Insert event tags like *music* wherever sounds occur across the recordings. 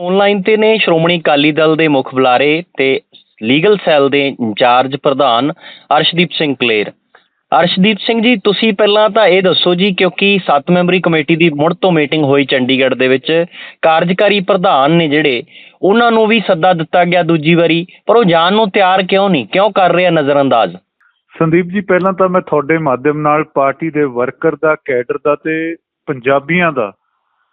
Online ਤੇ ਨੇ ਸ਼੍ਰੋਮਣੀ ਅਕਾਲੀ ਦਲ ਦੇ ਮੁੱਖ ਬੁਲਾਰੇ ਤੇ ਲੀਗਲ ਸੈੱਲ ਦੇ ਇੰਚਾਰਜ ਪ੍ਰਧਾਨ ਅਰਸ਼ਦੀਪ ਸਿੰਘ ਕਲੇਰ। ਅਰਸ਼ਦੀਪ ਸਿੰਘ ਜੀ, ਤੁਸੀਂ ਪਹਿਲਾਂ ਤਾਂ ਇਹ ਦੱਸੋ ਜੀ, ਕਿਉਂਕਿ 7 ਮੈਂਬਰੀ ਕਮੇਟੀ ਦੀ ਮੁੜ ਤੋਂ ਮੀਟਿੰਗ ਹੋਈ ਚੰਡੀਗੜ੍ਹ ਦੇ ਵਿੱਚ, ਕਾਰਜਕਾਰੀ ਪ੍ਰਧਾਨ ਨੇ ਜਿਹੜੇ, ਉਹਨਾਂ ਨੂੰ ਵੀ ਸੱਦਾ ਦਿੱਤਾ ਗਿਆ ਦੂਜੀ ਵਾਰੀ, ਪਰ ਉਹ ਜਾਣ ਨੂੰ ਤਿਆਰ ਕਿਉਂ ਨਹੀਂ? ਕਿਉਂ ਕਰ ਰਿਹਾ ਨਜ਼ਰਅੰਦਾਜ਼? ਸੰਦੀਪ ਜੀ, ਪਹਿਲਾਂ ਤਾਂ ਮੈਂ ਤੁਹਾਡੇ ਮਾਧਿਅਮ ਨਾਲ ਪਾਰਟੀ ਦੇ ਵਰਕਰ ਦਾ, ਕੈਡਰ ਦਾ ਤੇ ਪੰਜਾਬੀਆਂ ਦਾ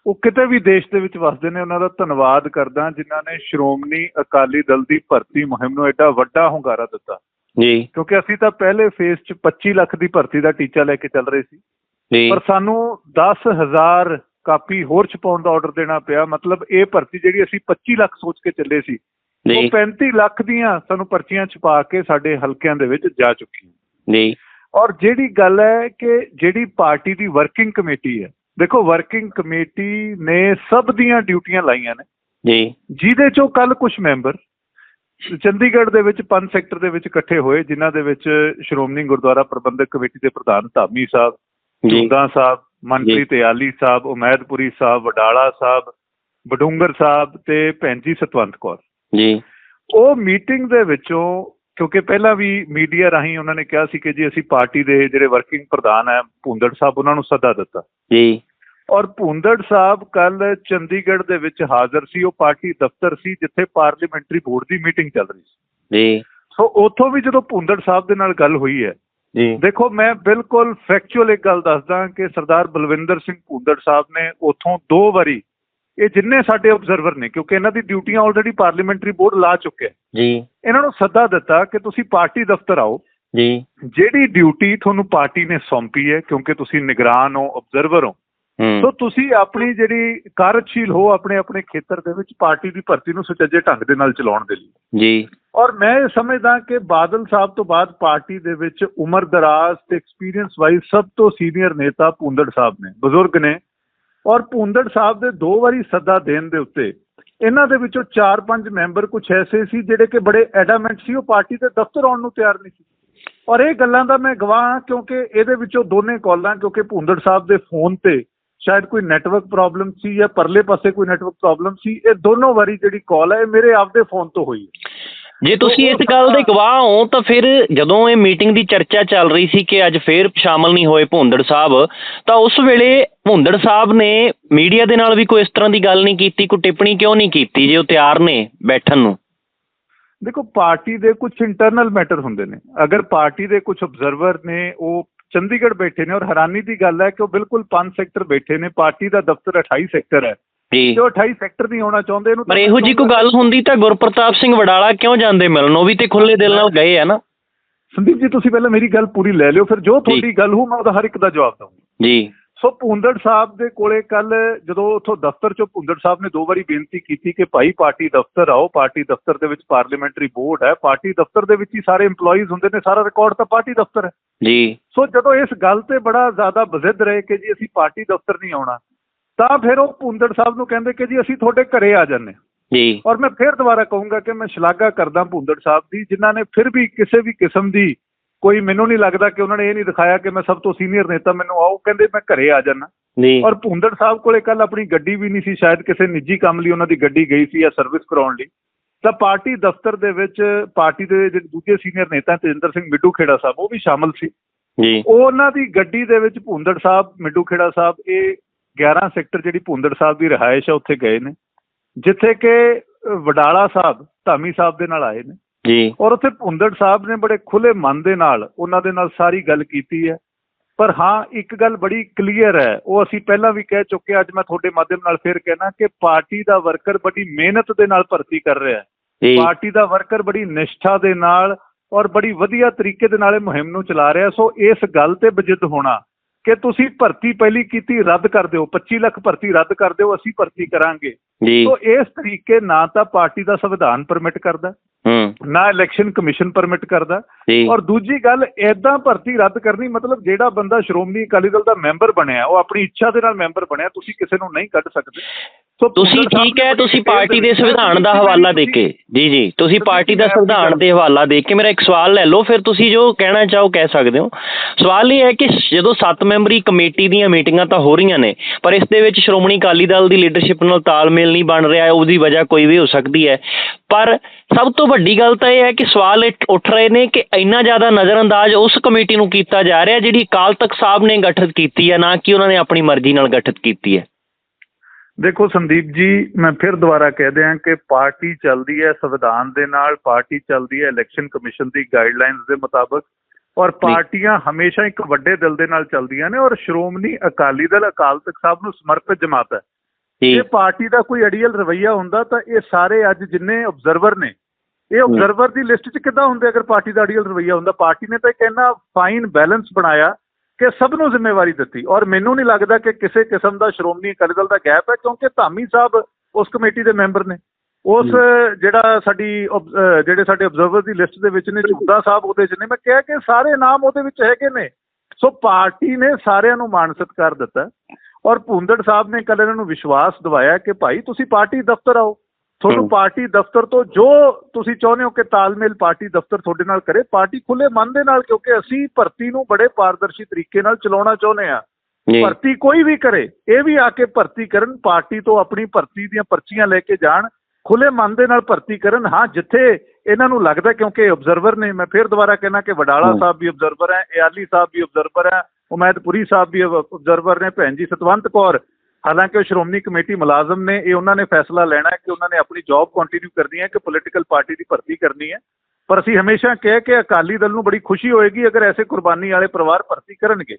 ਉਹ ਕਿਤੇ ਵੀ ਦੇਸ਼ ਦੇ ਵਿੱਚ ਵਸਦੇ ਨੇ ਉਹਨਾਂ ਦਾ ਧੰਨਵਾਦ ਕਰਦਾ ਜਿਨ੍ਹਾਂ ਨੇ ਸ਼੍ਰੋਮਣੀ ਅਕਾਲੀ ਦਲ ਦੀ ਭਰਤੀ ਮੁਹਿੰਮ ਨੂੰ ਐਡਾ ਵੱਡਾ ਹੁੰਗਾਰਾ ਦਿੱਤਾ। ਜੀ। ਕਿਉਂਕਿ ਅਸੀਂ ਤਾਂ ਪਹਿਲੇ ਫੇਜ਼ 'ਚ 25 ਲੱਖ ਦੀ ਭਰਤੀ ਦਾ ਟੀਚਾ ਲੈ ਕੇ ਚੱਲ ਰਹੇ ਸੀ। ਜੀ। ਪਰ ਸਾਨੂੰ 10000 ਕਾਪੀ ਹੋਰ ਛਪਾਉਣ ਦਾ ਆਰਡਰ ਦੇਣਾ ਪਿਆ। ਮਤਲਬ ਇਹ ਭਰਤੀ ਜਿਹੜੀ ਅਸੀਂ 25 ਲੱਖ ਸੋਚ ਕੇ ਚੱਲੇ ਸੀ ਉਹ ਜੀ 35 ਲੱਖ ਦੀਆਂ ਸਾਨੂੰ ਪਰਚੀਆਂ ਛਪਾ ਕੇ ਸਾਡੇ ਹਲਕਿਆਂ ਦੇ ਵਿੱਚ ਜਾ ਚੁੱਕੀਆਂ। ਜੀ। ਔਰ ਜਿਹੜੀ ਗੱਲ ਹੈ ਕਿ ਜਿਹੜੀ ਪਾਰਟੀ ਦੀ ਵਰਕਿੰਗ ਕਮੇਟੀ ਹੈ ਦੇਖੋ ਵਰਕਿੰਗ ਕਮੇਟੀ ਨੇ ਸਭ ਦੀਆਂ ਡਿਊਟੀਆਂ ਲਾਈਆਂ ਨੇ। ਜੀ। ਜਿਹਦੇ ਚੋਂ ਕੱਲ ਕੁਝ ਮੈਂਬਰ ਚੰਡੀਗੜ੍ਹ ਦੇ ਵਿੱਚ ਪੰਜ ਸੈਕਟਰ ਦੇ ਵਿੱਚ ਇਕੱਠੇ ਹੋਏ ਜਿਨ੍ਹਾਂ ਦੇ ਵਿੱਚ ਸ਼੍ਰੋਮਣੀ ਗੁਰਦੁਆਰਾ ਪ੍ਰਬੰਧਕ ਕਮੇਟੀ ਦੇ ਪ੍ਰਧਾਨ ਧਾਮੀ ਸਾਹਿਬ ਜੁੰਦਾ ਸਾਹਿਬ ਮਨਪ੍ਰੀਤ ਯਾਲੀ ਸਾਹਿਬ ਉਮੈਦਪੁਰੀ ਸਾਹਿਬ ਵਡਾਲਾ ਸਾਹਿਬ ਬਡੂੰਗਰ ਸਾਹਿਬ ਤੇ ਭੈਣ ਜੀ ਸਤਵੰਤ ਕੌਰ। ਜੀ। ਉਹ ਮੀਟਿੰਗ ਦੇ ਵਿੱਚੋਂ ਕਿਉਂਕਿ ਪਹਿਲਾਂ ਵੀ ਮੀਡੀਆ ਰਾਹੀਂ ਉਹਨਾਂ ਨੇ ਕਿਹਾ ਸੀ ਕਿ ਜੀ ਅਸੀਂ ਪਾਰਟੀ ਦੇ ਜਿਹੜੇ ਵਰਕਿੰਗ ਪ੍ਰਧਾਨ ਹੈ ਭੁੰਦੜ ਸਾਹਿਬ ਉਹਨਾਂ ਨੂੰ ਸੱਦਾ ਦਿੱਤਾ। ਜੀ। ਔਰ ਭੁੰਦੜ ਸਾਹਿਬ ਕੱਲ ਚੰਡੀਗੜ੍ਹ ਦੇ ਵਿੱਚ ਹਾਜ਼ਰ ਸੀ ਉਹ ਪਾਰਟੀ ਦਫ਼ਤਰ ਸੀ ਜਿੱਥੇ ਪਾਰਲੀਮੈਂਟਰੀ ਬੋਰਡ ਦੀ ਮੀਟਿੰਗ ਚੱਲ ਰਹੀ ਸੀ। ਜੀ। ਸੋ ਉੱਥੋਂ ਵੀ ਜਦੋਂ ਭੁੰਦੜ ਸਾਹਿਬ ਦੇ ਨਾਲ ਗੱਲ ਹੋਈ ਹੈ ਜੀ। ਦੇਖੋ ਮੈਂ ਬਿਲਕੁਲ ਫੈਕਚੁਅਲ ਇੱਕ ਗੱਲ ਦੱਸਦਾ ਕਿ ਸਰਦਾਰ ਬਲਵਿੰਦਰ ਸਿੰਘ ਭੁੰਦੜ ਸਾਹਿਬ ਨੇ ਉੱਥੋਂ ਦੋ ਵਾਰੀ ਇਹ ਜਿੰਨੇ ਸਾਡੇ ਆਬਜ਼ਰਵਰ ਨੇ ਕਿਉਂਕਿ ਇਹਨਾਂ ਦੀ ਡਿਊਟੀਆਂ ਆਲਰੇਡੀ ਪਾਰਲੀਮੈਂਟਰੀ ਬੋਰਡ ਲਾ ਚੁੱਕਿਆ। ਜੀ। ਇਹਨਾਂ ਨੂੰ ਸੱਦਾ ਦਿੱਤਾ ਕਿ ਤੁਸੀਂ ਪਾਰਟੀ ਦਫ਼ਤਰ ਆਓ। ਜੀ। ਜਿਹੜੀ ਡਿਊਟੀ ਤੁਹਾਨੂੰ ਪਾਰਟੀ ਨੇ ਸੌਂਪੀ ਹੈ ਕਿਉਂਕਿ ਤੁਸੀਂ ਨਿਗਰਾਨ ਹੋ ਆਬਜ਼ਰਵਰ ਹੋ ਸੋ ਤੁਸੀਂ ਆਪਣੀ ਜਿਹੜੀ ਕਾਰਜਸ਼ੀਲ ਹੋ ਆਪਣੇ ਆਪਣੇ ਖੇਤਰ ਦੇ ਵਿੱਚ ਪਾਰਟੀ ਦੀ ਭਰਤੀ ਨੂੰ ਸੁਚੱਜੇ ਢੰਗ ਦੇ ਨਾਲ ਚਲਾਉਣ ਦੇ ਲਈ। ਜੀ। ਔਰ ਮੈਂ ਇਹ ਸਮਝਦਾ ਕਿ ਬਾਦਲ ਸਾਹਿਬ ਤੋਂ ਬਾਅਦ ਪਾਰਟੀ ਦੇ ਵਿੱਚ ਉਮਰ ਦਰਾਜ਼ ਤੇ ਐਕਸਪੀਰੀਅੰਸ ਵਾਈਜ਼ ਸਭ ਤੋਂ ਸੀਨੀਅਰ ਨੇਤਾ ਪੁੰਦੜ ਸਾਹਿਬ ਨੇ ਬਜ਼ੁਰਗ ਨੇ। ਔਰ ਪੁੰਦੜ ਸਾਹਿਬ ਦੇ ਦੋ ਵਾਰੀ ਸੱਦਾ ਦੇਣ ਦੇ ਉੱਤੇ ਇਹਨਾਂ ਦੇ ਵਿੱਚੋਂ 4-5 ਮੈਂਬਰ ਕੁਝ ਐਸੇ ਸੀ ਜਿਹੜੇ ਕਿ ਬੜੇ ਐਡਾਮੈਂਟ ਸੀ ਉਹ ਪਾਰਟੀ ਦੇ ਦਫ਼ਤਰ ਆਉਣ ਨੂੰ ਤਿਆਰ ਨਹੀਂ ਸੀ। ਔਰ ਇਹ ਗੱਲਾਂ ਦਾ ਮੈਂ ਗਵਾਹ ਹਾਂ ਕਿਉਂਕਿ ਇਹਦੇ ਵਿੱਚੋਂ ਦੋਨੇ ਕਾਲਾਂ ਕਿਉਂਕਿ ਪੁੰਦੜ ਸਾਹਿਬ ਦੇ ਫੋਨ ਤੇ ਸ਼ਾਇਦ ਕੋਈ ਨੈਟਵਰਕ ਪ੍ਰੋਬਲਮ ਸੀ ਜਾਂ ਪਰਲੇ ਪਾਸੇ ਕੋਈ ਨੈਟਵਰਕ ਪ੍ਰੋਬਲਮ ਸੀ ਇਹ ਦੋਨੋਂ ਵਾਰੀ ਜਿਹੜੀ ਕਾਲ ਹੈ ਮੇਰੇ ਆਪਦੇ ਫੋਨ ਤੋਂ ਹੋਈ ਹੈ ਜੇ ਤੁਸੀਂ ਇਸ ਗੱਲ ਦੇ ਗਵਾਹ ਹੋ ਤਾਂ ਫਿਰ ਜਦੋਂ ਇਹ ਮੀਟਿੰਗ ਦੀ ਚਰਚਾ ਚੱਲ ਰਹੀ ਸੀ ਕਿ ਅੱਜ ਫੇਰ ਸ਼ਾਮਲ ਨਹੀਂ ਹੋਏ ਭੁੰਦੜ ਸਾਹਿਬ ਤਾਂ ਉਸ ਵੇਲੇ ਭੁੰਦੜ ਸਾਹਿਬ ਨੇ ਮੀਡੀਆ ਦੇ ਨਾਲ ਵੀ ਕੋਈ ਇਸ ਤਰ੍ਹਾਂ ਦੀ ਗੱਲ ਨਹੀਂ ਕੀਤੀ ਕੋਈ ਟਿੱਪਣੀ ਕਿਉਂ ਨਹੀਂ ਕੀਤੀ ਜੇ ਉਹ ਤਿਆਰ ਨੇ ਬੈਠਣ ਨੂੰ? ਦੇਖੋ ਪਾਰਟੀ ਦੇ ਕੁਝ ਇੰਟਰਨਲ ਮੈਟਰ ਹੁੰਦੇ ਨੇ। ਅਗਰ ਪਾਰਟੀ ਦੇ ਕੁਝ ਆਬਜ਼ਰਵਰ ਨੇ ਉਹ ਚੰਡੀਗੜ੍ਹ ਬੈਠੇ ਨੇ ਔਰ ਹੈਰਾਨੀ ਦੀ ਗੱਲ ਹੈ ਕਿ ਉਹ ਬਿਲਕੁਲ ਪੰਜ ਸੈਕਟਰ ਬੈਠੇ ਨੇ ਪਾਰਟੀ ਦਾ ਦਫ਼ਤਰ 28 ਸੈਕਟਰ ਹੈ। ਜੀ। ਤੇ ਉਹ 28 ਸੈਕਟਰ ਨਹੀਂ ਹੋਣਾ ਚਾਹੁੰਦੇ ਇਹਨੂੰ ਪਰ ਇਹੋ ਜੀ ਕੋਈ ਗੱਲ ਹੁੰਦੀ ਤਾਂ ਗੁਰਪ੍ਰਤਾਪ ਸਿੰਘ ਵਡਾਲਾ ਕਿਉਂ ਜਾਂਦੇ ਮਿਲਣ? ਉਹ ਵੀ ਤੇ ਖੁੱਲੇ ਦਿਲ ਨਾਲ ਗਏ ਆ ਨਾ। ਸੰਦੀਪ ਜੀ ਤੁਸੀਂ ਪਹਿਲਾਂ ਮੇਰੀ ਗੱਲ ਪੂਰੀ ਲੈ ਲਿਓ ਫਿਰ ਜੋ ਤੁਹਾਡੀ ਗੱਲ ਹੋ ਮੈਂ ਉਹਦਾ ਹਰ ਇੱਕ ਦਾ ਜਵਾਬ ਦਊਂਗਾ। ਜੀ। ਸੋ ਭੁੰਦੜ ਸਾਹਿਬ ਦੇ ਕੋਲੇ ਕੱਲ ਜਦੋਂ ਉਥੋਂ ਦਫ਼ਤਰ ਚੋਂ ਭੁੰਦੜ ਸਾਹਿਬ ਨੇ ਦੋ ਵਾਰੀ ਬੇਨਤੀ ਕੀਤੀ ਕਿ ਭਾਈ ਪਾਰਟੀ ਦਫ਼ਤਰ ਆਓ ਪਾਰਟੀ ਦਫ਼ਤਰ ਦੇ ਵਿੱਚ ਪਾਰਲੀਮੈਂਟਰੀ ਬੋਰਡ ਹੈ ਪਾਰਟੀ ਦਫ਼ਤਰ ਦੇ ਵਿੱਚ ਹੀ ਸਾਰੇ EMPLOYEES ਹੁੰਦੇ ਨੇ ਸਾਰਾ ਰਿਕਾਰਡ ਤਾਂ ਪਾਰਟੀ ਦਫ਼ਤਰ ਹੈ। ਜੀ। ਸੋ ਜਦੋਂ ਇਸ ਗੱਲ ਤੇ ਬੜਾ ਜ਼ਿਆਦਾ ਬਜ਼ਿੱਦ ਰਹੇ ਕਿ ਜੀ ਅਸੀਂ ਪਾਰਟੀ ਦਫ਼ਤਰ ਨਹੀਂ ਆਉਣਾ ਤਾਂ ਫਿਰ ਉਹ ਭੁੰਦੜ ਸਾਹਿਬ ਨੂੰ ਕਹਿੰਦੇ ਕਿ ਜੀ ਅਸੀਂ ਤੁਹਾਡੇ ਘਰੇ ਆ ਜਾਂਦੇ ਹਾਂ। ਜੀ। ਔਰ ਮੈਂ ਫਿਰ ਦੁਬਾਰਾ ਕਹੂੰਗਾ ਕਿ ਮੈਂ ਸ਼ਲਾਘਾ ਕਰਦਾ ਭੁੰਦੜ ਸਾਹਿਬ ਦੀ ਜਿਨ੍ਹਾਂ ਨੇ ਫਿਰ ਵੀ ਕਿਸੇ ਵੀ ਕਿਸਮ ਦੀ ਕੋਈ ਮੈਨੂੰ ਨਹੀਂ ਲੱਗਦਾ ਕਿ ਉਹਨਾਂ ਨੇ ਇਹ ਨਹੀਂ ਦਿਖਾਇਆ ਕਿ ਮੈਂ ਸਭ ਤੋਂ ਸੀਨੀਅਰ ਨੇਤਾ ਮੈਨੂੰ ਆਓ ਕਹਿੰਦੇ ਮੈਂ ਘਰੇ ਆ ਜਾਣਾ ਜੀ। ਔਰ ਭੁੰਦੜ ਸਾਹਿਬ ਕੋਲੇ ਕੱਲ ਆਪਣੀ ਗੱਡੀ ਵੀ ਨਹੀਂ ਸੀ ਸ਼ਾਇਦ ਕਿਸੇ ਨਿੱਜੀ ਕੰਮ ਲਈ ਉਹਨਾਂ ਦੀ ਗੱਡੀ ਗਈ ਸੀ ਜਾਂ ਸਰਵਿਸ ਕਰਾਉਣ ਲਈ। ਤਾਂ ਪਾਰਟੀ ਦਫ਼ਤਰ ਦੇ ਵਿੱਚ ਪਾਰਟੀ ਦੇ ਜਿਹੜੇ ਦੂਜੇ ਸੀਨੀਅਰ ਨੇਤਾ ਤੇਜਿੰਦਰ ਸਿੰਘ ਮਿੱਡੂ ਖੇੜਾ ਸਾਹਿਬ ਉਹ ਵੀ ਸ਼ਾਮਲ ਸੀ। ਜੀ। ਉਹਨਾਂ ਦੀ ਗੱਡੀ ਦੇ ਵਿੱਚ ਭੁੰਦੜ ਸਾਹਿਬ ਮਿੱਡੂ ਖੇੜਾ ਸਾਹਿਬ ਇਹ 11 ਸੈਕਟਰ ਜਿਹੜੀ ਭੁੰਦੜ ਸਾਹਿਬ ਦੀ ਰਿਹਾਇਸ਼ ਹੈ ਉੱਥੇ ਗਏ ਨੇ। ਜਿੱਥੇ ਕਿ ਵਡਾਲਾ ਸਾਹਿਬ ਧਾਮੀ ਸਾਹਿਬ ਦੇ ਨਾਲ ਆਏ ਨੇ। ਜੀ। ਔਰ ਉੱਥੇ ਭੁੰਦੜ ਸਾਹਿਬ ਨੇ ਬੜੇ ਖੁੱਲੇ ਮਨ ਦੇ ਨਾਲ ਉਹਨਾਂ ਦੇ ਨਾਲ ਸਾਰੀ ਗੱਲ ਕੀਤੀ ਹੈ। ਪਰ ਹਾਂ ਇੱਕ ਗੱਲ ਬੜੀ ਕਲੀਅਰ ਹੈ ਉਹ ਅਸੀਂ ਪਹਿਲਾਂ ਵੀ ਕਹਿ ਚੁੱਕੇ ਅੱਜ ਮੈਂ ਤੁਹਾਡੇ ਮਾਧਿਅਮ ਨਾਲ ਫੇਰ ਕਹਿਣਾ ਕਿ ਪਾਰਟੀ ਦਾ ਵਰਕਰ ਬੜੀ ਮਿਹਨਤ ਦੇ ਨਾਲ ਭਰਤੀ ਕਰ ਰਿਹਾ ਹੈ। ਪਾਰਟੀ ਦਾ ਵਰਕਰ ਬੜੀ ਨਿਸ਼ਠਾ ਦੇ ਨਾਲ ਔਰ ਬੜੀ ਵਧੀਆ ਤਰੀਕੇ ਦੇ ਨਾਲ ਇਹ ਮੁਹਿੰਮ ਨੂੰ ਚਲਾ ਰਿਹਾ। ਸੋ ਇਸ ਗੱਲ ਤੇ ਬਜਿੱਦ ਹੋਣਾ ਕਿ ਤੁਸੀਂ ਭਰਤੀ ਪਹਿਲੀ ਕੀਤੀ ਰੱਦ ਕਰ ਦਿਓ। 25 ਲੱਖ ਭਰਤੀ ਰੱਦ ਕਰ ਦਿਓ ਅਸੀਂ ਭਰਤੀ ਕਰਾਂਗੇ। ਸੋ ਇਸ ਤਰੀਕੇ ਨਾ ਤਾਂ ਪਾਰਟੀ ਦਾ ਸੰਵਿਧਾਨ ਪਰਮਿਟ ਕਰਦਾ ਨਾ ਇਲੈਕਸ਼ਨ ਕਮਿਸ਼ਨ ਪਰਮਿਟ ਕਰਦਾ। ਔਰ ਦੂਜੀ ਗੱਲ ਐਦਾਂ ਭਰਤੀ ਰੱਦ ਕਰਨੀ ਮਤਲਬ ਜਿਹੜਾ ਬੰਦਾ ਸ਼੍ਰੋਮਣੀ ਅਕਾਲੀ ਦਲ ਦਾ ਮੈਂਬਰ ਬਣਿਆ ਉਹ ਆਪਣੀ ਇੱਛਾ ਦੇ ਨਾਲ ਮੈਂਬਰ ਬਣਿਆ ਤੁਸੀਂ ਕਿਸੇ ਨੂੰ ਨਹੀਂ ਕੱਢ ਸਕਦੇ। ਸੋ ਤੁਸੀਂ ਠੀਕ ਹੈ ਤੁਸੀਂ ਪਾਰਟੀ ਦੇ ਸੰਵਿਧਾਨ ਦਾ ਹਵਾਲਾ ਦੇ ਕੇ। ਜੀ ਜੀ। ਤੁਸੀਂ ਪਾਰਟੀ ਦਾ ਸੰਵਿਧਾਨ ਦੇ ਹਵਾਲਾ ਦੇ ਕੇ ਮੇਰਾ ਇੱਕ ਸਵਾਲ ਲੈ ਲਓ ਫਿਰ ਤੁਸੀਂ ਜੋ ਕਹਿਣਾ ਚਾਹੋ ਕਹਿ ਸਕਦੇ ਹੋ। ਸਵਾਲ ਇਹ ਹੈ ਕਿ ਜਦੋਂ 7 ਮੈਂਬਰੀ ਕਮੇਟੀ ਦੀਆਂ ਮੀਟਿੰਗਾਂ ਤਾਂ ਹੋ ਰਹੀਆਂ ਨੇ ਪਰ ਇਸ ਦੇ ਵਿੱਚ ਸ਼੍ਰੋਮਣੀ ਅਕਾਲੀ ਦਲ ਦੀ ਲੀਡਰਸ਼ਿਪ ਨਾਲ ਤਾਲਮੇਲ ਨਹੀਂ ਬਣ ਰਿਹਾ ਉਹਦੀ ਵਜ੍ਹਾ ਕੋਈ ਵੀ ਹੋ ਸਕਦੀ ਹੈ। ਪਰ ਸਭ ਤੋਂ ਵੱਡੀ ਗੱਲ ਤਾਂ ਇਹ ਹੈ ਕਿ ਸਵਾਲ ਉੱਠ ਰਹੇ ਨੇ ਕਿ ਇੰਨਾ ਜ਼ਿਆਦਾ ਨਜ਼ਰਅੰਦਾਜ਼ ਉਸ ਕਮੇਟੀ ਨੂੰ ਕੀਤਾ ਜਾ ਰਿਹਾ ਜਿਹੜੀ ਅਕਾਲ ਤਖਤ ਸਾਹਿਬ ਨੇ ਗਠਿਤ ਕੀਤੀ ਹੈ ਨਾ ਕਿ ਉਹਨਾਂ ਨੇ ਆਪਣੀ ਮਰਜ਼ੀ ਨਾਲ ਗਠਿਤ ਕੀਤੀ ਹੈ। ਦੇਖੋ ਸੰਦੀਪ ਜੀ ਮੈਂ ਫਿਰ ਦੁਬਾਰਾ ਕਹਿ ਦਿਆਂ ਕਿ ਪਾਰਟੀ ਚੱਲਦੀ ਹੈ ਸੰਵਿਧਾਨ ਦੇ ਨਾਲ ਪਾਰਟੀ ਚੱਲਦੀ ਹੈ ਇਲੈਕਸ਼ਨ ਕਮਿਸ਼ਨ ਦੀ ਗਾਈਡਲਾਈਨਸ ਦੇ ਮੁਤਾਬਕ ਔਰ ਪਾਰਟੀਆਂ ਹਮੇਸ਼ਾ ਇੱਕ ਵੱਡੇ ਦਿਲ ਦੇ ਨਾਲ ਚੱਲਦੀਆਂ ਨੇ ਔਰ ਸ਼੍ਰੋਮਣੀ ਅਕਾਲੀ ਦਲ ਅਕਾਲ ਤਖਤ ਸਾਹਿਬ ਨੂੰ ਸਮਰਪਿਤ ਜਮਾਤ ਹੈ। ਜੀ ਪਾਰਟੀ ਦਾ ਕੋਈ ਅੜੀਅਲ ਰਵਈਆ ਹੁੰਦਾ ਤਾਂ ਇਹ ਸਾਰੇ ਅੱਜ ਜਿੰਨੇ ਆਬਜ਼ਰਵਰ ਨੇ ਇਹ ਆਬਜ਼ਰਵਰ ਦੀ ਲਿਸਟ 'ਚ ਕਿੱਦਾਂ ਹੁੰਦੇ ਅਗਰ ਪਾਰਟੀ ਦਾ ਅੜੀਅਲ ਰਵਈਆ ਹੁੰਦਾ? ਪਾਰਟੀ ਨੇ ਤਾਂ ਇੱਕ ਇੰਨਾ ਫਾਈਨ ਬੈਲੈਂਸ ਬਣਾਇਆ ਕਿ ਸਭ ਨੂੰ ਜ਼ਿੰਮੇਵਾਰੀ ਦਿੱਤੀ। ਔਰ ਮੈਨੂੰ ਨਹੀਂ ਲੱਗਦਾ ਕਿ ਕਿਸੇ ਕਿਸਮ ਦਾ ਸ਼੍ਰੋਮਣੀ ਅਕਾਲੀ ਦਲ ਦਾ ਗੈਪ ਹੈ ਕਿਉਂਕਿ ਧਾਮੀ ਸਾਹਿਬ ਉਸ ਕਮੇਟੀ ਦੇ ਮੈਂਬਰ ਨੇ। ਉਸ ਜਿਹੜਾ ਸਾਡੀ ਜਿਹੜੇ ਸਾਡੇ ਆਬਜ਼ਰਵਰ ਦੀ ਲਿਸਟ ਦੇ ਵਿੱਚ ਨੇ ਝੁੰਦਾ ਸਾਹਿਬ ਉਹਦੇ 'ਚ ਨੇ। ਮੈਂ ਕਿਹਾ ਕਿ ਸਾਰੇ ਨਾਮ ਉਹਦੇ ਵਿੱਚ ਹੈਗੇ ਨੇ। ਸੋ ਪਾਰਟੀ ਨੇ ਸਾਰਿਆਂ ਨੂੰ ਮਾਣ ਸਤਿਕਾਰ ਦਿੱਤਾ। ਔਰ ਭੁੰਦੜ ਸਾਹਿਬ ਨੇ ਕੱਲ ਇਹਨਾਂ ਨੂੰ ਵਿਸ਼ਵਾਸ ਦਿਵਾਇਆ ਕਿ ਭਾਈ ਤੁਸੀਂ ਪਾਰਟੀ ਦਫ਼ਤਰ ਆਓ। ਤੁਹਾਨੂੰ। ਪਾਰਟੀ ਦਫ਼ਤਰ ਤੋਂ ਜੋ ਤੁਸੀਂ ਚਾਹੁੰਦੇ ਹੋ ਕਿ ਤਾਲਮੇਲ ਪਾਰਟੀ ਦਫ਼ਤਰ ਤੁਹਾਡੇ ਨਾਲ ਕਰੇ ਪਾਰਟੀ ਖੁੱਲੇ ਮਨ ਦੇ ਨਾਲ ਕਿਉਂਕਿ ਅਸੀਂ ਭਰਤੀ ਨੂੰ ਬੜੇ ਪਾਰਦਰਸ਼ੀ ਤਰੀਕੇ ਨਾਲ ਚਲਾਉਣਾ ਚਾਹੁੰਦੇ ਆ ਭਰਤੀ ਕੋਈ ਵੀ ਕਰੇ ਇਹ ਵੀ ਆ ਕੇ ਭਰਤੀ ਕਰਨ ਪਾਰਟੀ ਤੋਂ ਆਪਣੀ ਭਰਤੀ ਦੀਆਂ ਪਰਚੀਆਂ ਲੈ ਕੇ ਜਾਣ ਖੁੱਲੇ ਮਨ ਦੇ ਨਾਲ ਭਰਤੀ ਕਰਨ ਹਾਂ ਜਿੱਥੇ ਇਹਨਾਂ ਨੂੰ ਲੱਗਦਾ ਕਿਉਂਕਿ ਆਬਜ਼ਰਵਰ ਨੇ ਮੈਂ ਫਿਰ ਦੁਬਾਰਾ ਕਹਿਣਾ ਕਿ ਵਡਾਲਾ। ਸਾਹਿਬ ਵੀ ਆਬਜ਼ਰਵਰ ਹੈ ਇਆਲੀ ਸਾਹਿਬ ਵੀ ਆਬਜ਼ਰਵਰ ਹੈ ਉਮੈਦਪੁਰੀ ਸਾਹਿਬ ਵੀ ਆਬਜ਼ਰਵਰ ਨੇ ਭੈਣ ਜੀ ਸਤਵੰਤ ਕੌਰ ਹਾਲਾਂਕਿ ਉਹ ਸ਼੍ਰੋਮਣੀ ਕਮੇਟੀ ਮੁਲਾਜ਼ਮ ਨੇ, ਇਹ ਉਹਨਾਂ ਨੇ ਫੈਸਲਾ ਲੈਣਾ ਹੈ ਕਿ ਉਹਨਾਂ ਨੇ ਆਪਣੀ ਜੌਬ ਕੰਟੀਨਿਊ ਕਰਨੀ ਹੈ, ਕਿ ਪੋਲੀਟੀਕਲ ਪਾਰਟੀ ਦੀ ਭਰਤੀ ਕਰਨੀ ਹੈ। ਪਰ ਅਸੀਂ ਹਮੇਸ਼ਾ ਕਹਿ ਕਿ ਅਕਾਲੀ ਦਲ ਨੂੰ ਬੜੀ ਖੁਸ਼ੀ ਹੋਏਗੀ ਅਗਰ ਐਸੇ ਕੁਰਬਾਨੀ ਵਾਲੇ ਪਰਿਵਾਰ ਭਰਤੀ ਕਰਨਗੇ।